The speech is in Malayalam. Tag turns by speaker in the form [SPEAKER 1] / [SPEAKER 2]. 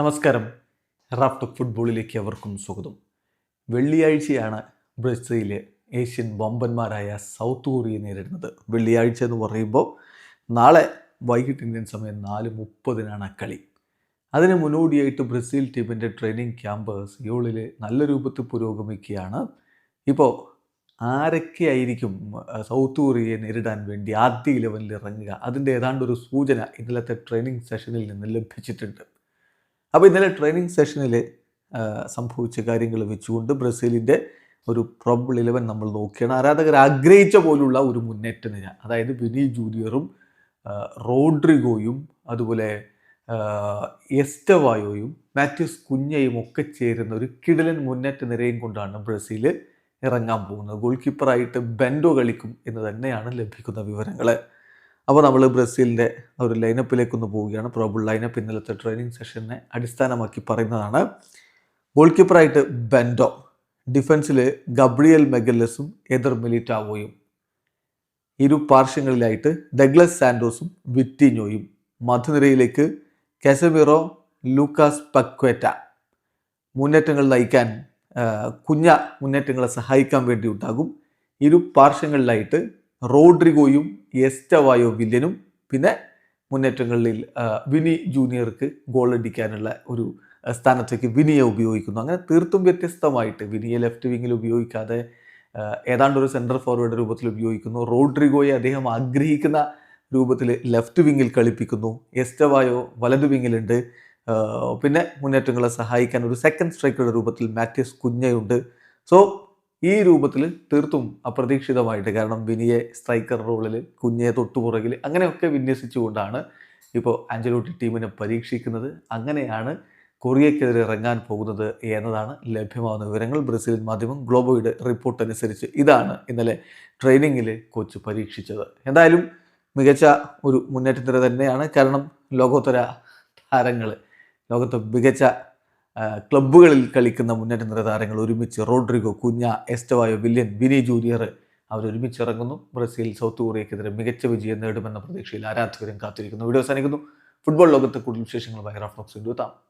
[SPEAKER 1] നമസ്കാരം. റാഫ്റ്റോക്ക് ഫുട്ബോളിലേക്ക് അവർക്കും സ്വാഗതം. വെള്ളിയാഴ്ചയാണ് ബ്രസീൽ ഏഷ്യൻ ബോംബന്മാരായ സൗത്ത് കൊറിയയെ നേരിടുന്നത്. വെള്ളിയാഴ്ച എന്ന് പറയുമ്പോൾ നാളെ വൈകിട്ട് ഇന്ത്യൻ സമയം നാല് മുപ്പതിനാണ് ആ കളി. അതിന് മുന്നോടിയായിട്ട് ബ്രസീൽ ടീമിന്റെ ട്രെയിനിങ് ക്യാമ്പ് സിയോളിൽ നല്ല രൂപത്തിൽ പുരോഗമിക്കുകയാണ്. ഇപ്പോൾ ആരൊക്കെയായിരിക്കും സൗത്ത് കൊറിയയെ നേരിടാൻ വേണ്ടി ആദ്യ ഇലവനിൽ ഇറങ്ങുക? അതിന്റെ ഏതാണ്ട് ഒരു സൂചന ഇന്നലത്തെ ട്രെയിനിങ് സെഷനിൽ നിന്ന് ലഭിച്ചിട്ടുണ്ട്. അപ്പോൾ ഇന്നലെ ട്രെയിനിങ് സെഷനിൽ സംഭവിച്ച കാര്യങ്ങൾ വെച്ചുകൊണ്ട് ബ്രസീലിന്റെ ഒരു പ്രബിൾ ഇലവൻ നമ്മൾ നോക്കിയാണ്. ആരാധകർ ആഗ്രഹിച്ച പോലുള്ള ഒരു മുന്നേറ്റ നിര അതായത് വിനി ജൂനിയറും റോഡ്രിഗോയും അതുപോലെ എസ്റ്റവായോയും മാത്യൂസ് കുഞ്ഞയും ഒക്കെ ചേരുന്ന ഒരു കിടലൻ മുന്നേറ്റ നിരയും കൊണ്ടാണ് ബ്രസീൽ ഇറങ്ങാൻ പോകുന്നത്. ഗോൾ കീപ്പറായിട്ട് ബെൻഡോ കളിക്കും എന്ന് തന്നെയാണ് ലഭിക്കുന്ന വിവരങ്ങൾ അപ്പോൾ നമ്മൾ ബ്രസീലിന്റെ ഒരു ലൈനപ്പിലേക്ക് ഒന്ന് പോവുകയാണ്. പ്രോബിൾ ലൈനപ്പ് ഇന്നലത്തെ ട്രെയിനിങ് സെഷനെ അടിസ്ഥാനമാക്കി പറയുന്നതാണ്. ഗോൾ കീപ്പറായിട്ട് ബെൻഡോ ഡിഫൻസിൽ ഗബ്രിയൽ മെഗല്ലസും എതിർ മിലിറ്റാവോയും. ഇരു പാർശ്വങ്ങളിലായിട്ട് ഡഗ്ലസ് സാൻഡോസും വിറ്റിഞ്ഞോയും. മധുനിരയിലേക്ക് കാസമിറോ ലൂക്കാസ് പക്വേറ്റ മുന്നേറ്റങ്ങൾ നയിക്കാൻ കുഞ്ഞ മുന്നേറ്റങ്ങളെ സഹായിക്കാൻ വേണ്ടി ഉണ്ടാകും ഇരു പാർശ്വങ്ങളിലായിട്ട് റോഡ്രിഗോയും എസ്റ്റവായോ വില്യനും പിന്നെ മുന്നേറ്റങ്ങളിൽ വിനി ജൂനിയർക്ക് ഗോൾ അടിക്കാനുള്ള ഒരു സ്ഥാനത്തേക്ക് വിനിയെ ഉപയോഗിക്കുന്നു. അങ്ങനെ തീർത്തും വ്യത്യസ്തമായിട്ട് വിനിയെ ലെഫ്റ്റ് വിങ്ങിൽ ഉപയോഗിക്കാതെ ഏതാണ്ട് ഒരു സെൻട്രൽ ഫോർവേഡ് രൂപത്തിൽ ഉപയോഗിക്കുന്നു. റോഡ്രിഗോയെ അദ്ദേഹം ആഗ്രഹിക്കുന്ന രൂപത്തിൽ ലെഫ്റ്റ് വിങ്ങിൽ കളിപ്പിക്കുന്നു. എസ്റ്റവായോ വലതു വിങ്ങിലുണ്ട് പിന്നെ മുന്നേറ്റങ്ങളെ സഹായിക്കാൻ ഒരു സെക്കൻഡ് സ്ട്രൈക്കറുടെ രൂപത്തിൽ മാത്യസ് കുഞ്ഞയുണ്ട്. സോ ഈ രൂപത്തിൽ തീർത്തും അപ്രതീക്ഷിതമായിട്ട് കാരണം വിനിയെ സ്ട്രൈക്കർ റോളിൽ കുഞ്ഞെ തൊട്ടുപുറകിൽ അങ്ങനെയൊക്കെ വിന്യസിച്ചുകൊണ്ടാണ് ഇപ്പോൾ അഞ്ചലോട്ടി ടീമിനെ പരീക്ഷിക്കുന്നത്. അങ്ങനെയാണ് കൊറിയക്കെതിരെ ഇറങ്ങാൻ പോകുന്നത് എന്നതാണ് ലഭ്യമാകുന്ന വിവരങ്ങൾ. ബ്രസീൽ മാധ്യമം ഗ്ലോബോയുടെ റിപ്പോർട്ട് അനുസരിച്ച് ഇതാണ് ഇന്നലെ ട്രെയിനിങ്ങിൽ കോച്ച് പരീക്ഷിച്ചത്. എന്തായാലും മികച്ച ഒരു മുന്നേറ്റത്തിന് തന്നെയാണ്. കാരണം ലോകോത്തര താരങ്ങൾ ലോകത്തെ മികച്ച ക്ലബ്ബുകളിൽ കളിക്കുന്ന മുന്നേറ്റ നിര താരങ്ങൾ ഒരുമിച്ച് Rodrigo Cunha Estevao Willian Vini Junior അവരൊരുമിച്ച് ഇറങ്ങുന്നു ബ്രസീൽ സൗത്ത് കൊറിയക്കെതിരെ മികച്ച വിജയം നേടുമെന്ന പ്രതീക്ഷയിൽ ആരാധകരും കാത്തിരിക്കുന്നു. വീഡിയോ അവസാനിക്കുന്നു. ഫുട്ബോൾ ലോകത്തെ കൂടുതൽ വിശേഷങ്ങളുമായി റഫ്ലോക്സ് എത്താം